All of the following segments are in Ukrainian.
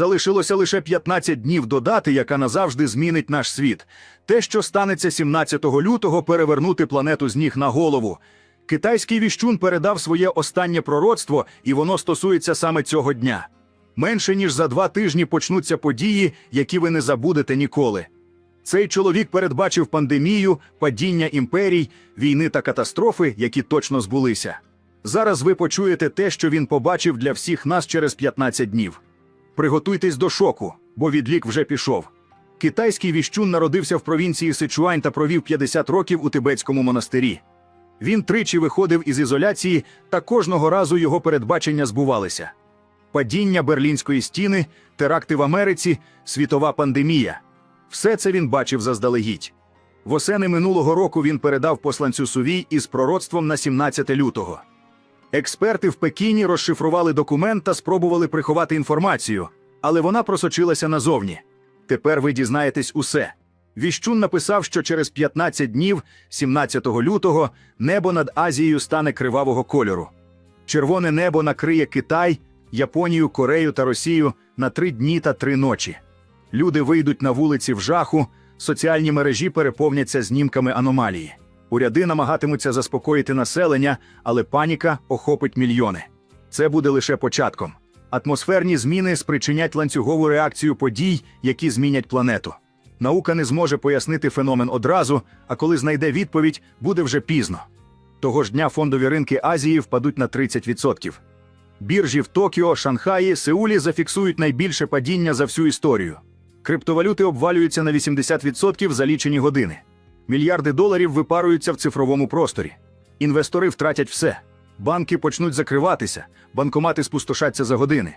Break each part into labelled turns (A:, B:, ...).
A: Залишилося лише 15 днів до дати, яка назавжди змінить наш світ. Те, що станеться 17 лютого, перевернути планету з ніг на голову. Китайський віщун передав своє останнє пророцтво, і воно стосується саме цього дня. Менше ніж за два тижні почнуться події, які ви не забудете ніколи. Цей чоловік передбачив пандемію, падіння імперій, війни та катастрофи, які точно збулися. Зараз ви почуєте те, що він побачив для всіх нас через 15 днів. Приготуйтесь до шоку, бо відлік вже пішов. Китайський віщун народився в провінції Сичуань та провів 50 років у тибетському монастирі. Він тричі виходив із ізоляції, та кожного разу його передбачення збувалися. Падіння Берлінської стіни, теракти в Америці, світова пандемія. Все це він бачив заздалегідь. Восени минулого року він передав посланцю Сувій із пророцтвом на 17 лютого. Експерти в Пекіні розшифрували документ та спробували приховати інформацію, але вона просочилася назовні. Тепер ви дізнаєтесь усе. Віщун написав, що через 15 днів, 17 лютого, небо над Азією стане кривавого кольору. Червоне небо накриє Китай, Японію, Корею та Росію на три дні та три ночі. Люди вийдуть на вулиці в жаху, соціальні мережі переповняться знімками аномалії. Уряди намагатимуться заспокоїти населення, але паніка охопить мільйони. Це буде лише початком. Атмосферні зміни спричинять ланцюгову реакцію подій, які змінять планету. Наука не зможе пояснити феномен одразу, а коли знайде відповідь, буде вже пізно. Того ж дня фондові ринки Азії впадуть на 30%. Біржі в Токіо, Шанхаї, Сеулі зафіксують найбільше падіння за всю історію. Криптовалюти обвалюються на 80% за лічені години. Мільярди доларів випаруються в цифровому просторі. Інвестори втратять все. Банки почнуть закриватися, банкомати спустошаться за години.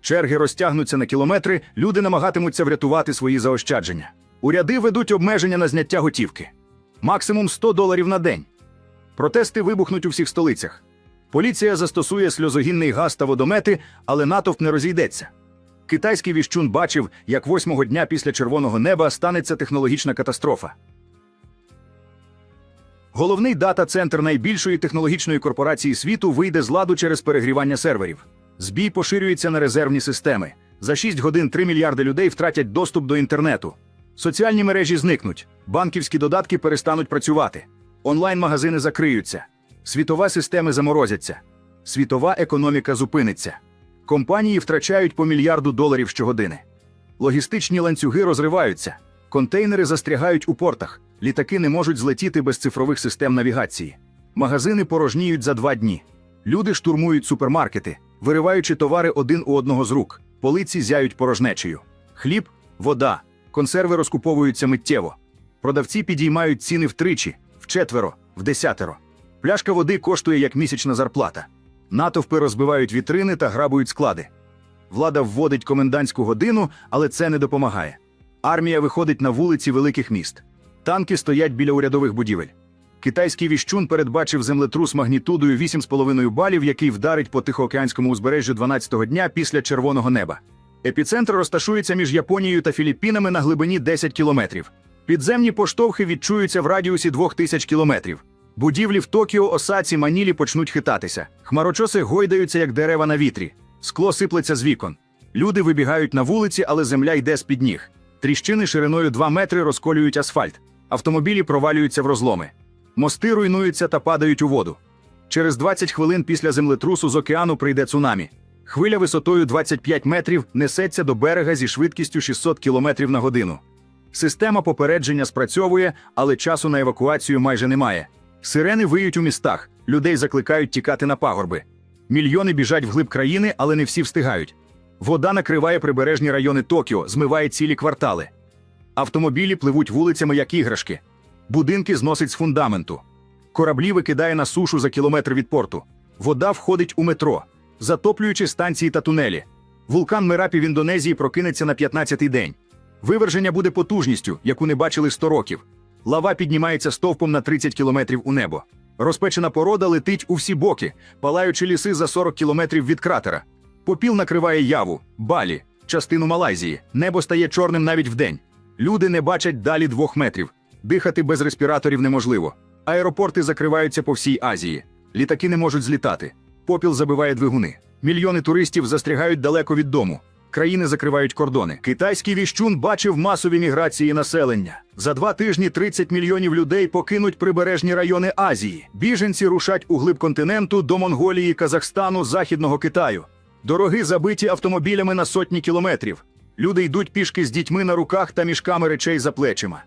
A: Черги розтягнуться на кілометри, люди намагатимуться врятувати свої заощадження. Уряди ведуть обмеження на зняття готівки. Максимум 100 доларів на день. Протести вибухнуть у всіх столицях. Поліція застосує сльозогінний газ та водомети, але натовп не розійдеться. Китайський віщун бачив, як восьмого дня після червоного неба станеться технологічна катастрофа. Головний дата-центр найбільшої технологічної корпорації світу вийде з ладу через перегрівання серверів. Збій поширюється на резервні системи. За 6 годин 3 мільярди людей втратять доступ до інтернету. Соціальні мережі зникнуть, банківські додатки перестануть працювати, онлайн-магазини закриються, світова системи заморозяться, світова економіка зупиниться. Компанії втрачають по мільярду доларів щогодини. Логістичні ланцюги розриваються, контейнери застрягають у портах, літаки не можуть злетіти без цифрових систем навігації. Магазини порожніють за два дні. Люди штурмують супермаркети, вириваючи товари один у одного з рук, полиці зяють порожнечею. Хліб, вода, консерви розкуповуються миттєво. Продавці підіймають ціни втричі, вчетверо, вдесятеро. Пляшка води коштує як місячна зарплата. Натовпи розбивають вітрини та грабують склади. Влада вводить комендантську годину, але це не допомагає. Армія виходить на вулиці великих міст. Танки стоять біля урядових будівель. Китайський віщун передбачив землетрус магнітудою 8,5 балів, який вдарить по Тихоокеанському узбережжю 12-го дня після червоного неба. Епіцентр розташується між Японією та Філіппінами на глибині 10 кілометрів. Підземні поштовхи відчуються в радіусі 2000 кілометрів. Будівлі в Токіо, Осаці, Манілі почнуть хитатися. Хмарочоси гойдаються, як дерева на вітрі. Скло сиплеться з вікон. Люди вибігають на вулиці, але земля йде з-під ніг. Тріщини шириною 2 метри розколюють асфальт. Автомобілі провалюються в розломи. Мости руйнуються та падають у воду. Через 20 хвилин після землетрусу з океану прийде цунамі. Хвиля висотою 25 метрів несеться до берега зі швидкістю 600 км на годину. Система попередження спрацьовує, але часу на евакуацію майже немає. Сирени виють у містах, людей закликають тікати на пагорби. Мільйони біжать вглиб країни, але не всі встигають. Вода накриває прибережні райони Токіо, змиває цілі квартали. Автомобілі пливуть вулицями, як іграшки. Будинки зносить з фундаменту. Кораблі викидає на сушу за кілометр від порту. Вода входить у метро, затоплюючи станції та тунелі. Вулкан Мерапі в Індонезії прокинеться на 15-й день. Виверження буде потужністю, яку не бачили 100 років. Лава піднімається стовпом на 30 кілометрів у небо. Розпечена порода летить у всі боки, палаючи ліси за 40 кілометрів від кратера. Попіл накриває яву, балі, частину Малайзії. Небо стає чорним навіть вдень. Люди не бачать далі двох метрів. Дихати без респіраторів неможливо. Аеропорти закриваються по всій Азії. Літаки не можуть злітати. Попіл забиває двигуни. Мільйони туристів застрягають далеко від дому. Країни закривають кордони. Китайський віщун бачив масові міграції населення. За два тижні 30 мільйонів людей покинуть прибережні райони Азії. Біженці рушать у глиб континенту до Монголії, Казахстану, Західного Китаю. Дороги забиті автомобілями на сотні кілометрів. Люди йдуть пішки з дітьми на руках та мішками речей за плечима.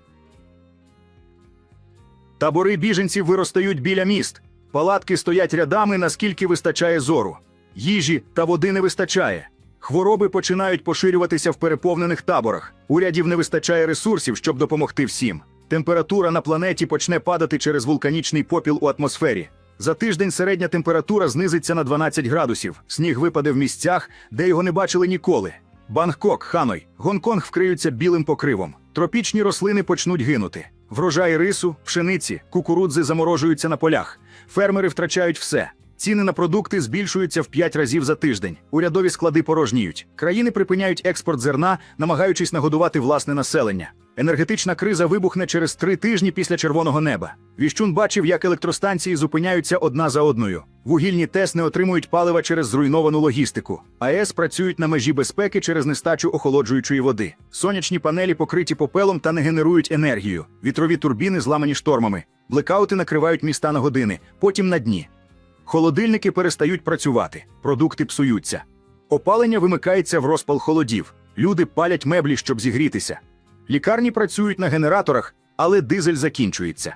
A: Табори біженців виростають біля міст. Палатки стоять рядами, наскільки вистачає зору. Їжі та води не вистачає. Хвороби починають поширюватися в переповнених таборах. Урядів не вистачає ресурсів, щоб допомогти всім. Температура на планеті почне падати через вулканічний попіл у атмосфері. За тиждень середня температура знизиться на 12 градусів. Сніг випаде в місцях, де його не бачили ніколи. Бангкок, Ханой, Гонконг вкриються білим покривом. Тропічні рослини почнуть гинути. Врожаї рису, пшениці, кукурудзи заморожуються на полях. Фермери втрачають все. Ціни на продукти збільшуються в 5 разів за тиждень. Урядові склади порожніють. Країни припиняють експорт зерна, намагаючись нагодувати власне населення. Енергетична криза вибухне через три тижні після червоного неба. Віщун бачив, як електростанції зупиняються одна за одною. Вугільні ТЕС не отримують палива через зруйновану логістику. АЕС працюють на межі безпеки через нестачу охолоджуючої води. Сонячні панелі покриті попелом та не генерують енергію. Вітрові турбіни зламані штормами. Блекаути накривають міста на години, потім на дні. Холодильники перестають працювати, продукти псуються. Опалення вимикається в розпал холодів. Люди палять меблі, щоб зігрітися. Лікарні працюють на генераторах, але дизель закінчується.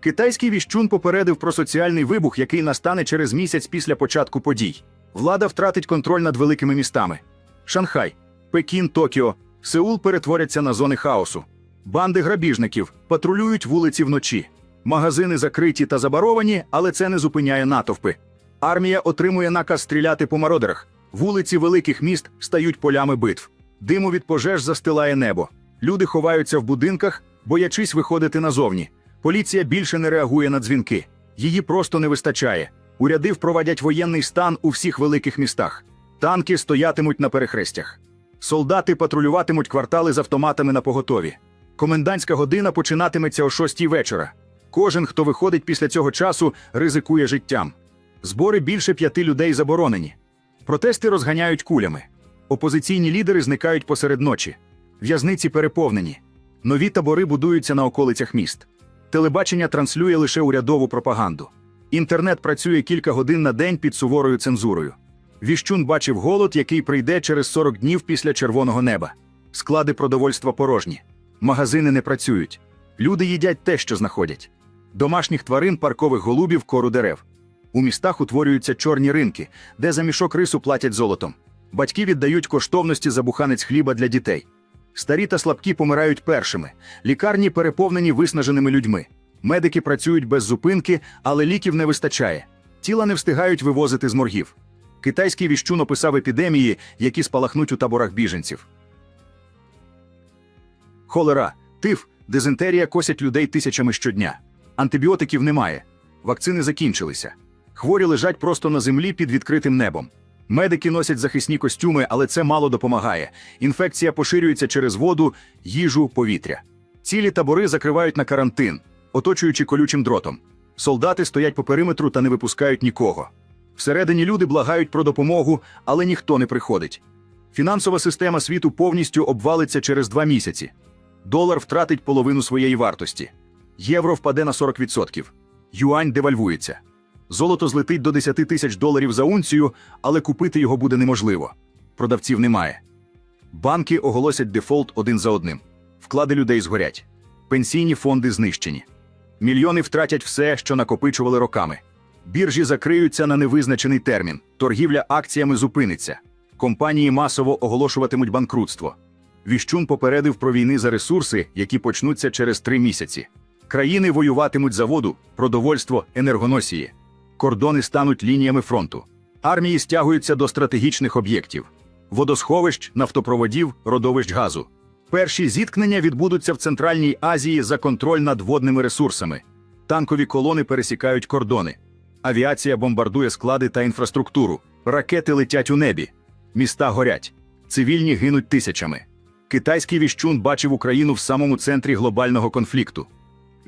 A: Китайський віщун попередив про соціальний вибух, який настане через місяць після початку подій. Влада втратить контроль над великими містами. Шанхай, Пекін, Токіо, Сеул перетворяться на зони хаосу. Банди грабіжників патрулюють вулиці вночі. Магазини закриті та забаровані, але це не зупиняє натовпи. Армія отримує наказ стріляти по мародерах. Вулиці великих міст стають полями битв. Диму від пожеж застилає небо. Люди ховаються в будинках, боячись виходити назовні. Поліція більше не реагує на дзвінки. Її просто не вистачає. Уряди впровадять воєнний стан у всіх великих містах. Танки стоятимуть на перехрестях. Солдати патрулюватимуть квартали з автоматами на поготові. Комендантська година починатиметься о шостій вечора. Кожен, хто виходить після цього часу, ризикує життям. Збори більше п'яти людей заборонені. Протести розганяють кулями. Опозиційні лідери зникають посеред ночі. В'язниці переповнені. Нові табори будуються на околицях міст. Телебачення транслює лише урядову пропаганду. Інтернет працює кілька годин на день під суворою цензурою. Віщун бачив голод, який прийде через 40 днів після червоного неба. Склади продовольства порожні. Магазини не працюють. Люди їдять те, що знаходять. Домашніх тварин, паркових голубів, кору дерев. У містах утворюються чорні ринки, де за мішок рису платять золотом. Батьки віддають коштовності за буханець хліба для дітей. Старі та слабкі помирають першими. Лікарні переповнені виснаженими людьми. Медики працюють без зупинки, але ліків не вистачає. Тіла не встигають вивозити з моргів. Китайський віщун описав епідемії, які спалахнуть у таборах біженців. Холера, тиф, дизентерія косять людей тисячами щодня. Антибіотиків немає. Вакцини закінчилися. Хворі лежать просто на землі під відкритим небом. Медики носять захисні костюми, але це мало допомагає. Інфекція поширюється через воду, їжу, повітря. Цілі табори закривають на карантин, оточуючи колючим дротом. Солдати стоять по периметру та не випускають нікого. Всередині люди благають про допомогу, але ніхто не приходить. Фінансова система світу повністю обвалиться через два місяці. Долар втратить половину своєї вартості. Євро впаде на 40%. Юань девальвується. Золото злетить до 10 тисяч доларів за унцію, але купити його буде неможливо. Продавців немає. Банки оголосять дефолт один за одним. Вклади людей згорять. Пенсійні фонди знищені. Мільйони втратять все, що накопичували роками. Біржі закриються на невизначений термін. Торгівля акціями зупиниться. Компанії масово оголошуватимуть банкрутство. Віщун попередив про війни за ресурси, які почнуться через три місяці. Країни воюватимуть за воду, продовольство, енергоносії. Кордони стануть лініями фронту. Армії стягуються до стратегічних об'єктів: водосховищ, нафтопроводів, родовищ газу. Перші зіткнення відбудуться в Центральній Азії за контроль над водними ресурсами. Танкові колони пересікають кордони. Авіація бомбардує склади та інфраструктуру. Ракети летять у небі. Міста горять. Цивільні гинуть тисячами. Китайський віщун бачив Україну в самому центрі глобального конфлікту.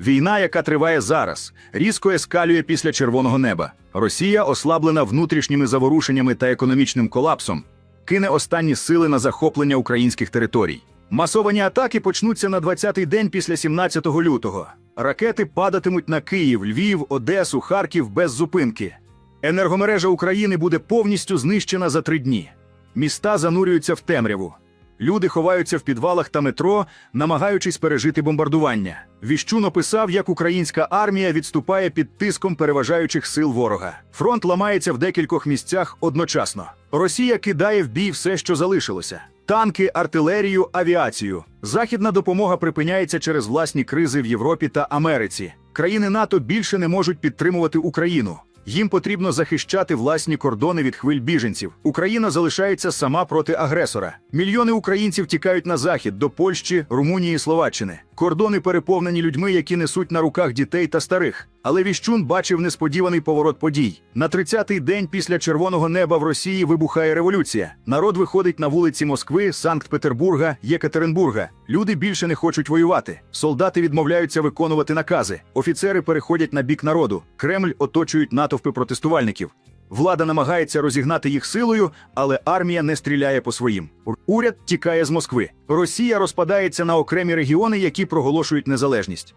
A: Війна, яка триває зараз, різко ескалює після червоного неба. Росія, ослаблена внутрішніми заворушеннями та економічним колапсом, кине останні сили на захоплення українських територій. Масовані атаки почнуться на 20-й день після 17 лютого. Ракети падатимуть на Київ, Львів, Одесу, Харків без зупинки. Енергомережа України буде повністю знищена за три дні. Міста занурюються в темряву. Люди ховаються в підвалах та метро, намагаючись пережити бомбардування. Віщун описав, як українська армія відступає під тиском переважаючих сил ворога. Фронт ламається в декількох місцях одночасно. Росія кидає в бій все, що залишилося: танки, артилерію, авіацію. Західна допомога припиняється через власні кризи в Європі та Америці. Країни НАТО більше не можуть підтримувати Україну. Їм потрібно захищати власні кордони від хвиль біженців. Україна залишається сама проти агресора. Мільйони українців тікають на захід до Польщі, Румунії, Словаччини. Кордони переповнені людьми, які несуть на руках дітей та старих. Але Віщун бачив несподіваний поворот подій. На 30-й день після червоного неба в Росії вибухає революція. Народ виходить на вулиці Москви, Санкт-Петербурга, Єкатеринбурга. Люди більше не хочуть воювати. Солдати відмовляються виконувати накази. Офіцери переходять на бік народу. Кремль оточують натовпи протестувальників. Влада намагається розігнати їх силою, але армія не стріляє по своїм. Уряд тікає з Москви. Росія розпадається на окремі регіони, які проголошують незалежність.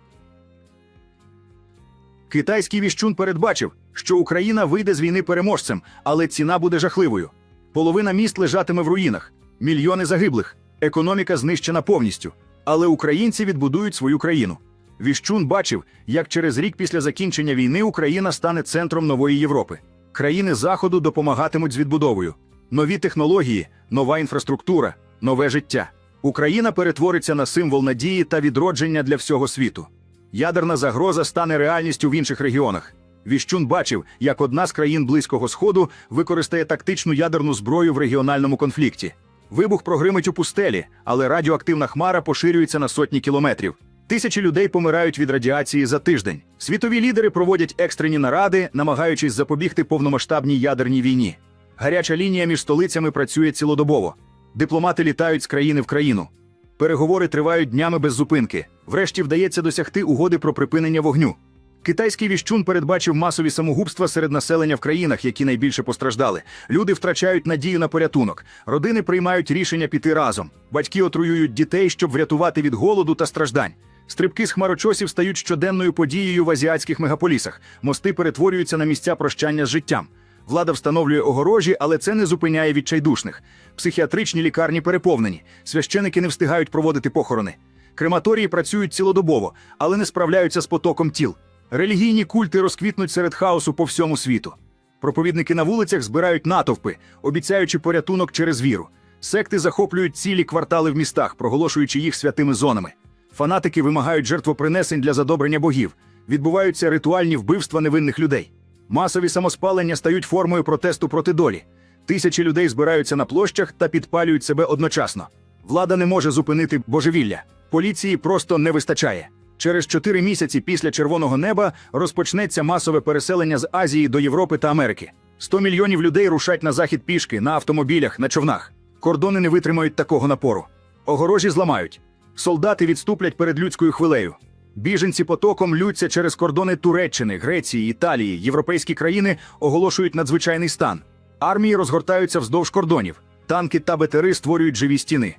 A: Китайський віщун передбачив, що Україна вийде з війни переможцем, але ціна буде жахливою. Половина міст лежатиме в руїнах, мільйони загиблих, економіка знищена повністю. Але українці відбудують свою країну. Віщун бачив, як через рік після закінчення війни Україна стане центром нової Європи. Країни Заходу допомагатимуть з відбудовою. Нові технології, нова інфраструктура, нове життя. Україна перетвориться на символ надії та відродження для всього світу. Ядерна загроза стане реальністю в інших регіонах. Віщун бачив, як одна з країн Близького Сходу використає тактичну ядерну зброю в регіональному конфлікті. Вибух прогримить у пустелі, але радіоактивна хмара поширюється на сотні кілометрів. Тисячі людей помирають від радіації за тиждень. Світові лідери проводять екстрені наради, намагаючись запобігти повномасштабній ядерній війні. Гаряча лінія між столицями працює цілодобово. Дипломати літають з країни в країну. Переговори тривають днями без зупинки. Врешті вдається досягти угоди про припинення вогню. Китайський віщун передбачив масові самогубства серед населення в країнах, які найбільше постраждали. Люди втрачають надію на порятунок. Родини приймають рішення піти разом. Батьки отруюють дітей, щоб врятувати від голоду та страждань. Стрибки з хмарочосів стають щоденною подією в азіатських мегаполісах. Мости перетворюються на місця прощання з життям. Влада встановлює огорожі, але це не зупиняє відчайдушних. Психіатричні лікарні переповнені. Священики не встигають проводити похорони. Крематорії працюють цілодобово, але не справляються з потоком тіл. Релігійні культи розквітнуть серед хаосу по всьому світу. Проповідники на вулицях збирають натовпи, обіцяючи порятунок через віру. Секти захоплюють цілі квартали в містах, проголошуючи їх святими зонами. Фанатики вимагають жертвопринесень для задобрення богів. Відбуваються ритуальні вбивства невинних людей. Масові самоспалення стають формою протесту проти долі. Тисячі людей збираються на площах та підпалюють себе одночасно. Влада не може зупинити божевілля. Поліції просто не вистачає. Через чотири місяці після червоного неба розпочнеться масове переселення з Азії до Європи та Америки. 100 мільйонів людей рушать на захід пішки, на автомобілях, на човнах. Кордони не витримають такого напору. Огорожі зламають. Солдати відступлять перед людською хвилею. Біженці потоком лються через кордони Туреччини, Греції, Італії, європейські країни оголошують надзвичайний стан. Армії розгортаються вздовж кордонів. Танки та БТРи створюють живі стіни.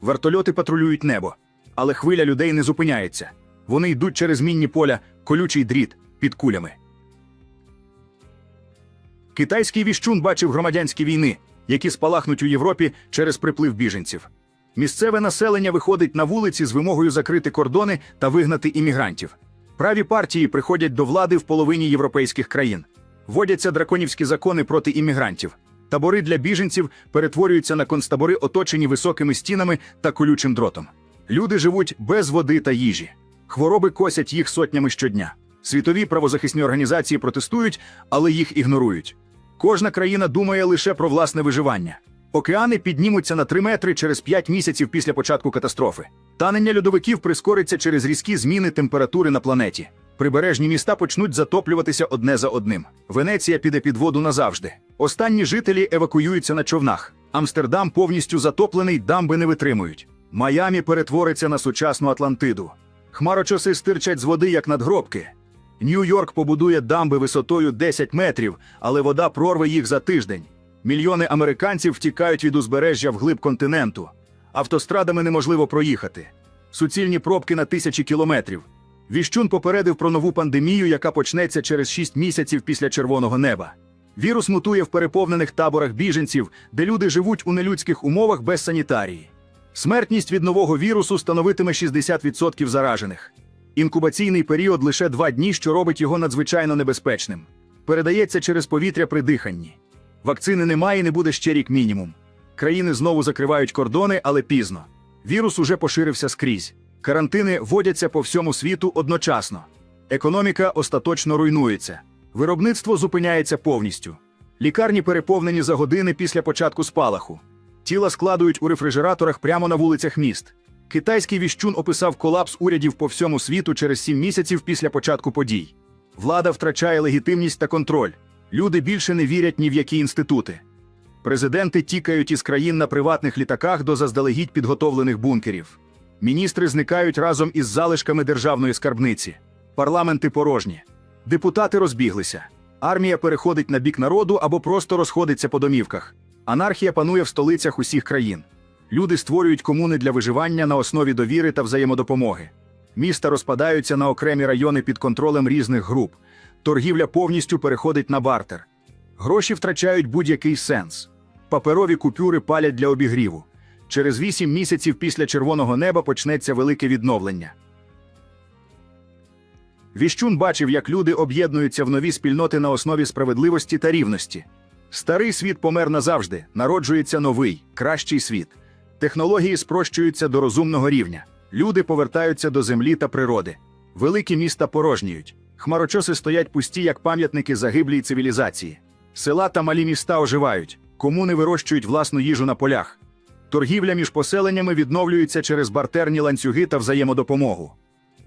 A: Вертольоти патрулюють небо. Але хвиля людей не зупиняється. Вони йдуть через мінні поля, колючий дріт під кулями. Китайський віщун бачив громадянські війни, які спалахнуть у Європі через приплив біженців. Місцеве населення виходить на вулиці з вимогою закрити кордони та вигнати іммігрантів. Праві партії приходять до влади в половині європейських країн. Вводяться драконівські закони проти іммігрантів. Табори для біженців перетворюються на концтабори, оточені високими стінами та колючим дротом. Люди живуть без води та їжі. Хвороби косять їх сотнями щодня. Світові правозахисні організації протестують, але їх ігнорують. Кожна країна думає лише про власне виживання. Океани піднімуться на 3 метри через 5 місяців після початку катастрофи. Танення льодовиків прискориться через різкі зміни температури на планеті. Прибережні міста почнуть затоплюватися одне за одним. Венеція піде під воду назавжди. Останні жителі евакуюються на човнах. Амстердам повністю затоплений, дамби не витримують. Майамі перетвориться на сучасну Атлантиду. Хмарочоси стирчать з води, як надгробки. Нью-Йорк побудує дамби висотою 10 метрів, але вода прорве їх за тиждень. Мільйони американців втікають від узбережжя вглиб континенту. Автострадами неможливо проїхати. Суцільні пробки на тисячі кілометрів. Віщун попередив про нову пандемію, яка почнеться через 6 місяців після червоного неба. Вірус мутує в переповнених таборах біженців, де люди живуть у нелюдських умовах без санітарії. Смертність від нового вірусу становитиме 60% заражених. Інкубаційний період лише два дні, що робить його надзвичайно небезпечним. Передається через повітря при диханні. Вакцини немає і не буде ще рік мінімум. Країни знову закривають кордони, але пізно. Вірус уже поширився скрізь. Карантини вводяться по всьому світу одночасно. Економіка остаточно руйнується. Виробництво зупиняється повністю. Лікарні переповнені за години після початку спалаху. Тіла складують у рефрижераторах прямо на вулицях міст. Китайський віщун описав колапс урядів по всьому світу через сім місяців після початку подій. Влада втрачає легітимність та контроль. Люди більше не вірять ні в які інститути. Президенти тікають із країн на приватних літаках до заздалегідь підготовлених бункерів. Міністри зникають разом із залишками державної скарбниці. Парламенти порожні. Депутати розбіглися. Армія переходить на бік народу або просто розходиться по домівках. Анархія панує в столицях усіх країн. Люди створюють комуни для виживання на основі довіри та взаємодопомоги. Міста розпадаються на окремі райони під контролем різних груп. Торгівля повністю переходить на бартер. Гроші втрачають будь-який сенс. Паперові купюри палять для обігріву. Через вісім місяців після червоного неба почнеться велике відновлення. Віщун бачив, як люди об'єднуються в нові спільноти на основі справедливості та рівності. Старий світ помер назавжди, народжується новий, кращий світ. Технології спрощуються до розумного рівня. Люди повертаються до землі та природи. Великі міста порожніють. Хмарочоси стоять пусті, як пам'ятники загиблій цивілізації. Села та малі міста оживають, комуни вирощують власну їжу на полях. Торгівля між поселеннями відновлюється через бартерні ланцюги та взаємодопомогу.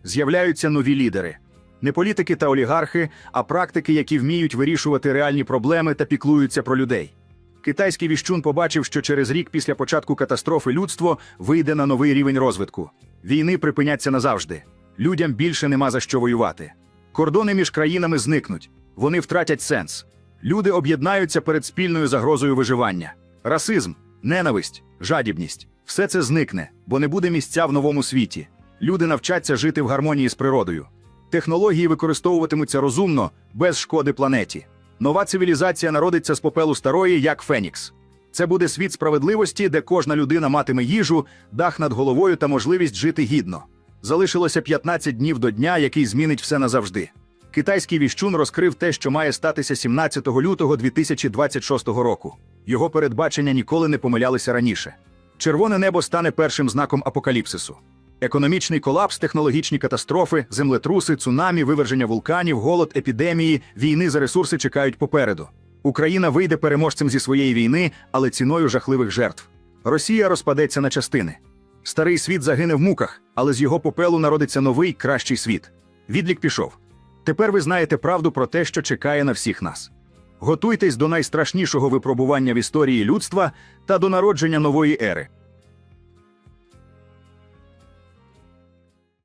A: З'являються нові лідери. Не політики та олігархи, а практики, які вміють вирішувати реальні проблеми та піклуються про людей. Китайський віщун побачив, що через рік після початку катастрофи людство вийде на новий рівень розвитку. Війни припиняться назавжди. Людям більше нема за що воювати. Кордони між країнами зникнуть, вони втратять сенс. Люди об'єднаються перед спільною загрозою виживання. Расизм, ненависть, жадібність все це зникне, бо не буде місця в новому світі. Люди навчаться жити в гармонії з природою. Технології використовуватимуться розумно, без шкоди планеті. Нова цивілізація народиться з попелу старої, як Фенікс. Це буде світ справедливості, де кожна людина матиме їжу, дах над головою та можливість жити гідно. Залишилося 15 днів до дня, який змінить все назавжди. Китайський віщун розкрив те, що має статися 17 лютого 2026 року. Його передбачення ніколи не помилялися раніше. Червоне небо стане першим знаком апокаліпсису. Економічний колапс, технологічні катастрофи, землетруси, цунамі, виверження вулканів, голод, епідемії, війни за ресурси чекають попереду. Україна вийде переможцем зі своєї війни, але ціною жахливих жертв. Росія розпадеться на частини. Старий світ загине в муках, але з його попелу народиться новий кращий світ. Відлік пішов. Тепер ви знаєте правду про те, що чекає на всіх нас. Готуйтесь до найстрашнішого випробування в історії людства та до народження нової ери.